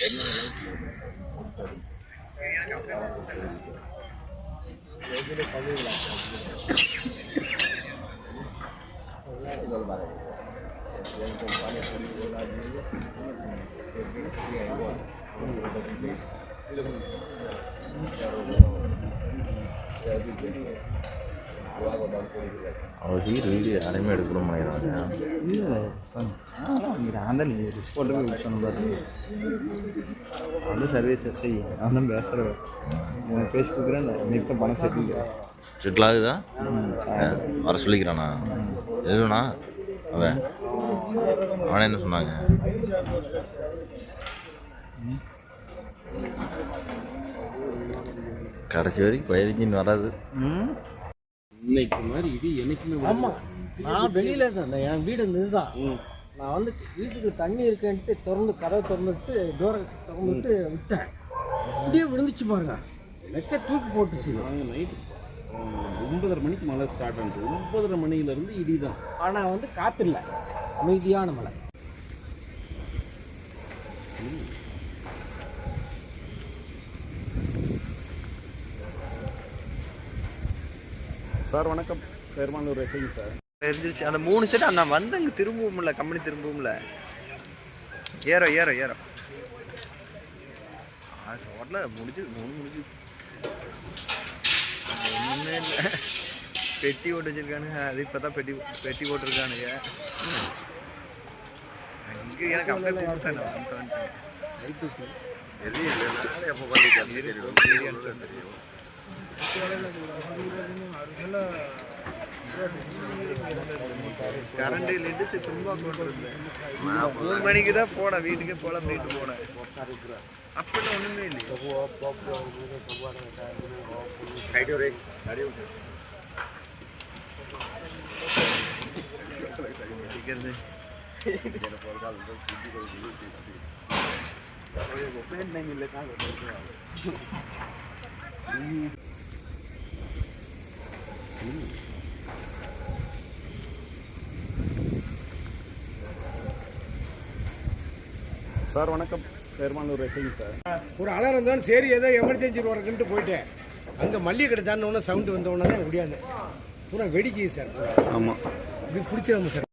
đến Thank you. அவ்வளோ சீக்கிரம் video யாரையுமே எடுக்கணும் நினைக்கிறாங்க நான் தான் அந்த சர்வீஸ் எஸ்ஐ நான் தான் பேசுகிறேன் உனக்கு பேசி கொடுக்குறேன் நிறுத்த பணம் செட்டில் செட்டில் ஆகுதா? வர சொல்லிக்கிறானா? எதுனா? அவன். அவனை என்ன சொன்னாங்க? கடைசி வரைக்கும் பயிரிக்கின்னு வராது. ம்? இன்னைக்கு மாதிரி இடி என்னைக்குமே ஆமா. நான் வெளியில இருந்தேன். என் வீடு இதுதான். நான் வந்து வீட்டுக்கு தண்ணி இருக்கேன்ட்டு திறந்து கதவை திறந்துட்டு டோரை திறந்துட்டு விட்டேன். அப்படியே விழுந்துச்சு பாருங்க. வெக்க தூக்கி போட்டுச்சு. நாங்கள் நைட்டு ஒன்பதரை மணிக்கு மழை ஸ்டார்ட் ஆனது. ஒன்பதரை மணிலேருந்து இடி தான். ஆனா வந்து இல்ல அமைதியான மழை. சார் வணக்கம். பெருமானூர் எஸ்ஐங்க சார். தெரிஞ்சிருச்சு. அந்த மூணு செட் அந்த வந்தங்க திரும்பவும்ல கம்பெனி திரும்பவும்ல ஏறோ ஏறோ ஏறோ. ரோட்ல முடிஞ்சு மூணு முடிஞ்சு ஒன்றுமே இல்லை. பெட்டி ஓட்டு வச்சிருக்கானுங்க அது இப்போ தான் பெட்டி பெட்டி போட்டிருக்கானுங்க. இங்கே எனக்கு அப்படியே கொடுத்தேன். எப்போ பண்ணிட்டு தெரியும். கரண்ட் இல்லைட்டு சரி சும்மா நான் மூணு மணிக்கு தான் போட வீட்டுக்கே போல அப்படின்ட்டு அப்படிலாம் ஒன்றுமே இல்லை சார் வணக்கம். பெருமானூர் எஸ்ஐங்க சார். ஒரு அலாரம் தான் சரி ஏதோ எமர்ஜென்சி வரக்குன்ட்டு போயிட்டேன். அங்கே மல்லிகை கடை உடனே சவுண்டு வந்த உடனே முடியாது. பூரா வெடிக்குது சார். ஆமாம் இது பிடிச்சது சார்.